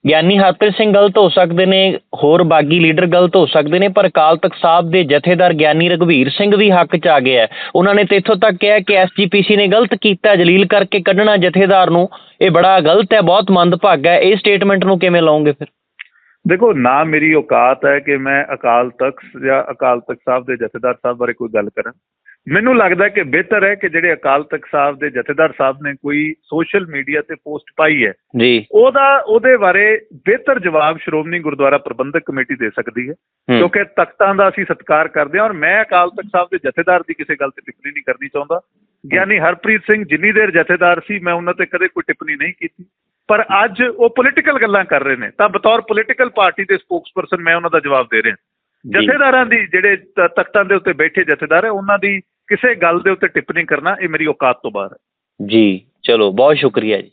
ਗਿਆਨੀ ਹਰਪ੍ਰੀਤ ਸਿੰਘ ਗਲਤ ਹੋ ਸਕਦੇ ਨੇ, ਹੋਰ ਬਾਗੀ ਲੀਡਰ ਗਲਤ ਹੋ ਸਕਦੇ ਨੇ, ਪਰ ਅਕਾਲ ਤਖਤ ਸਾਹਿਬ ਦੇ ਜਥੇਦਾਰ ਗਿਆਨੀ ਰਘਵੀਰ ਸਿੰਘ ਵੀ ਹੱਕ 'ਚ ਆ ਗਿਆ ਉਹਨਾਂ ਨੇ ਤੇ ਇੱਥੋਂ ਤੱਕ ਕਿਹਾ ਕਿ ਐਸਜੀਪੀਸੀ ਨੇ ਗਲਤ ਕੀਤਾ, ਜਲੀਲ ਕਰਕੇ ਕੱਢਣਾ ਜਥੇਦਾਰ ਨੂੰ, ਇਹ ਬੜਾ ਗਲਤ ਹੈ, ਬਹੁਤ ਮੰਦਭਾਗਾ ਹੈ। ਇਹ ਸਟੇਟਮੈਂਟ ਨੂੰ ਕਿਵੇਂ ਲਾਉਂਗੇ ਫਿਰ? ਦੇਖੋ, ਨਾ ਮੇਰੀ ਔਕਾਤ ਹੈ ਕਿ ਮੈਂ ਅਕਾਲ ਤਖਤ ਜਾਂ ਅਕਾਲ ਤਖਤ ਸਾਹਿਬ ਦੇ ਜਥੇਦਾਰ ਸਾਹਿਬ ਬਾਰੇ ਕੋਈ ਗੱਲ ਕਰਾਂ ਮੈਨੂੰ ਲੱਗਦਾ ਕਿ ਬਿਹਤਰ ਹੈ ਕਿ ਜਿਹੜੇ ਅਕਾਲ ਤਖਤ ਸਾਹਿਬ ਦੇ ਜਥੇਦਾਰ ਸਾਹਿਬ ਨੇ ਕੋਈ ਸੋਸ਼ਲ ਮੀਡੀਆ ਤੇ ਪੋਸਟ ਪਾਈ ਹੈ। ਜੀ। ਉਹਦਾ ਉਹਦੇ ਬਾਰੇ ਬਿਹਤਰ ਜਵਾਬ ਸ਼੍ਰੋਮਣੀ ਗੁਰਦੁਆਰਾ ਪ੍ਰਬੰਧਕ ਕਮੇਟੀ ਦੇ ਸਕਦੀ ਹੈ। ਕਿਉਂਕਿ ਤਖਤਾਂ ਦਾ ਅਸੀਂ ਸਤਿਕਾਰ ਕਰਦੇ ਹਾਂ ਔਰ ਮੈਂ ਅਕਾਲ ਤਖਤ ਸਾਹਿਬ ਦੇ ਜਥੇਦਾਰ ਦੀ ਕਿਸੇ ਗੱਲ ਤੇ ਟਿੱਪਣੀ ਨਹੀਂ ਕਰਨੀ ਚਾਹੁੰਦਾ। ਗਿਆਨੀ ਹਰਪ੍ਰੀਤ ਸਿੰਘ ਜਿੰਨੀ ਦੇਰ ਜਥੇਦਾਰ ਸੀ ਮੈਂ ਉਹਨਾਂ ਤੇ ਕਦੇ ਕੋਈ ਟਿੱਪਣੀ ਨਹੀਂ ਕੀਤੀ। ਪਰ ਅੱਜ ਉਹ ਪੋਲੀਟੀਕਲ ਗੱਲਾਂ ਕਰ ਰਹੇ ਨੇ। ਤਾਂ ਬਤੌਰ ਪੋਲੀਟੀਕਲ ਪਾਰਟੀ ਦੇ ਸਪੋਕਸਪਰਸਨ ਮੈਂ ਉਹਨਾਂ ਦਾ ਜਵਾਬ ਦੇ ਰਿਹਾ। ਜਥੇਦਾਰਾਂ ਦੀ ਜਿਹੜੇ ਤਖਤਾਂ ਦੇ ਉੱਤੇ ਬੈਠੇ ਜਥੇਦਾਰ ਹੈ ਉਹਨਾਂ ਦੀ ਕਿਸੇ ਗੱਲ ਦੇ ਉੱਤੇ ਟਿੱਪਣੀ ਕਰਨਾ, ਇਹ ਮੇਰੀ ਔਕਾਤ ਤੋਂ ਬਾਹਰ ਹੈ। ਜੀ, ਚਲੋ, ਬਹੁਤ ਸ਼ੁਕਰੀਆ ਜੀ।